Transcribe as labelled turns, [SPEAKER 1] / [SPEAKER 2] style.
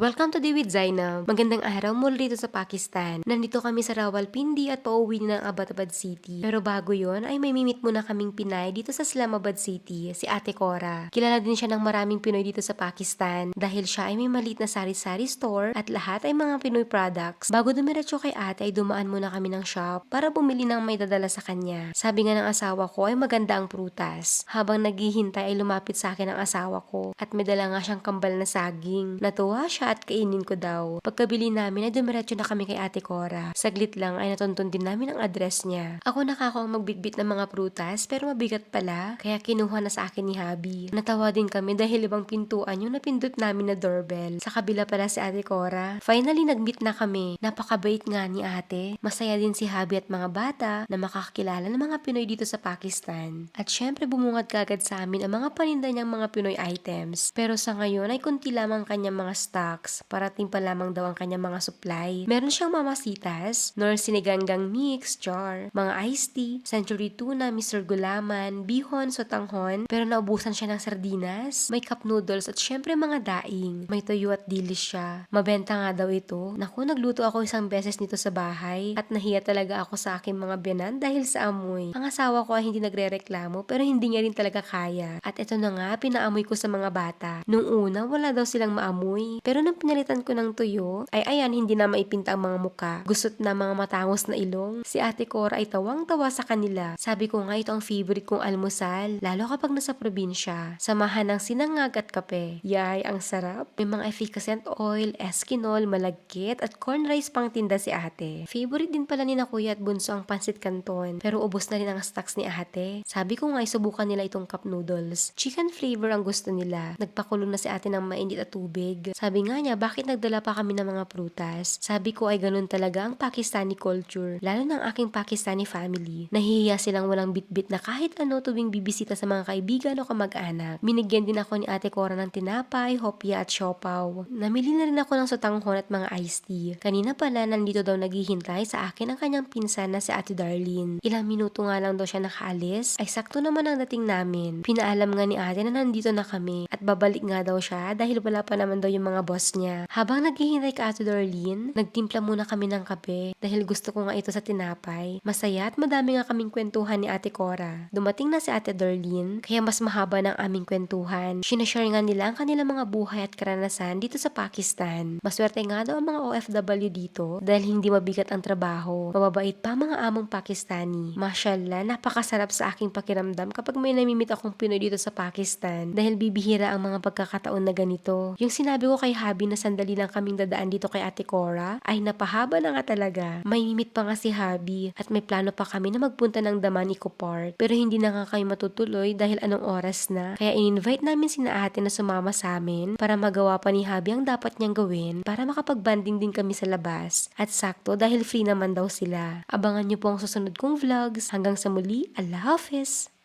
[SPEAKER 1] Welcome to Day with Zainab. Magandang araw mula dito sa Pakistan. Nandito kami sa Rawalpindi at pauwi na ng Abbottabad City. Pero bago yon ay may mimit muna kaming Pinay dito sa Islamabad City, si Ate Cora. Kilala din siya ng maraming Pinoy dito sa Pakistan dahil siya ay may maliit na sari-sari store at lahat ay mga Pinoy products. Bago dumiretso kay ate ay dumaan muna kami ng shop para bumili ng may dadala sa kanya. Sabi nga ng asawa ko ay maganda ang prutas. Habang naghihintay ay lumapit sa akin ang asawa ko at may dala nga siyang kambal na saging. Natuwa siya at kainin ko daw. Pagkabili namin ay dumiretso na kami kay ate Cora. Saglit lang ay natuntun din namin ang address niya. Ako nakakaong magbitbit ng mga prutas pero mabigat pala kaya kinuha na sa akin ni Habi. Natawa din kami dahil ibang pintuan yung napindot namin na doorbell. Sa kabila pala si ate Cora. Finally nag-meet na kami. Napakabait nga ni ate. Masaya din si Habi at mga bata na makakilala ng mga Pinoy dito sa Pakistan. At syempre bumungad kagad sa amin ang mga paninda niyang mga Pinoy items. Pero sa ngayon ay kunti lamang kanyang mga stocks. Parating pa lamang daw ang kanyang mga supply. Meron siyang mamasitas, nor siniganggang mix, jar, mga iced tea, century tuna, Mr. Gulaman, bihon, sotanghon. Pero naubusan siya ng sardinas, may cup noodles at syempre mga daing. May toyo at dilis siya. Mabenta nga daw ito. Naku, nagluto ako isang beses nito sa bahay at nahiya talaga ako sa aking mga biyanan dahil sa amoy. Ang asawa ko ay hindi nagre-reklamo pero hindi niya rin talaga kaya. At ito na nga, pinaamoy ko sa mga bata. Nung una, wala daw silang maamoy. Pero nung pinalitan ko ng tuyo, ay ayan, hindi na maipinta ang mga muka. Gusot na mga matangos na ilong. Si ate Cora ay tawang-tawa sa kanila. Sabi ko nga ito ang favorite kong almusal, lalo kapag nasa probinsya. Samahan ng sinangag at kape. Yay, ang sarap. May mga efficacent oil, eskinol, malagkit, at corn rice pang tinda si ate. Favorite din pala ni na kuya at bunso ang pansit canton. Pero ubos na rin ang stocks ni ate. Sabi ko nga isubukan nila itong cup noodles. Chicken flavor ang gusto nila. Nagpakulo na si ate ng mainit at tubig. Sabi nga niya, bakit nagdala pa kami ng mga prutas? Sabi ko ay ganun talaga ang Pakistani culture. Lalo ng aking Pakistani family. Nahihiya silang walang bitbit na kahit ano tuwing bibisita sa mga kaibigan o kamag-anak. Minigyan din ako ni ate Cora ng tinapay, hopya at siopaw. Namili na rin ako ng sotanghon at mga iced tea. Kanina pala nandito daw naghihintay sa akin ang kanyang pinsan na si ate Darlene. Ilang minuto nga lang daw siya nakaalis, ay sakto naman ang dating namin. Pinaalam nga ni ate na nandito na kami at babalik nga daw siya dahil wala pa naman daw yung mga boss niya. Habang naghihintay ka ate Darlene, nagtimpla muna kami ng kape dahil gusto ko nga ito sa tinapay. Masaya at madami nga kaming kwentuhan ni ate Cora. Dumating na si ate Darlene, kaya mas mahaba ng aming kwentuhan. Sinashare nga nila ang kanilang mga buhay at karanasan dito sa Pakistan. Maswerte nga daw ang mga OFW dito dahil hindi mabigat ang trabaho. Mababait pa mga among Pakistani. Mashallah, napakasarap sa aking pakiramdam kapag may namimit akong Pinoy dito sa Pakistan dahil bibihira ang mga pagkakataon na ganito. Yung sinabi ko kay Habi na sandali lang kaming dadaan dito kay Ate Cora ay napahaba na nga talaga. May mimit pa nga si Habi at may plano pa kami na magpunta ng Daman Eco Park pero hindi na nga kami matutuloy dahil anong oras na. Kaya in-invite namin sina ate na sumama sa amin para magawa pa ni Habi ang dapat niyang gawin para makapag-banding din kami sa labas. At sakto dahil free naman daw sila. Abangan niyo po ang susunod kong vlogs. Hanggang sa muli, Allah Hafiz!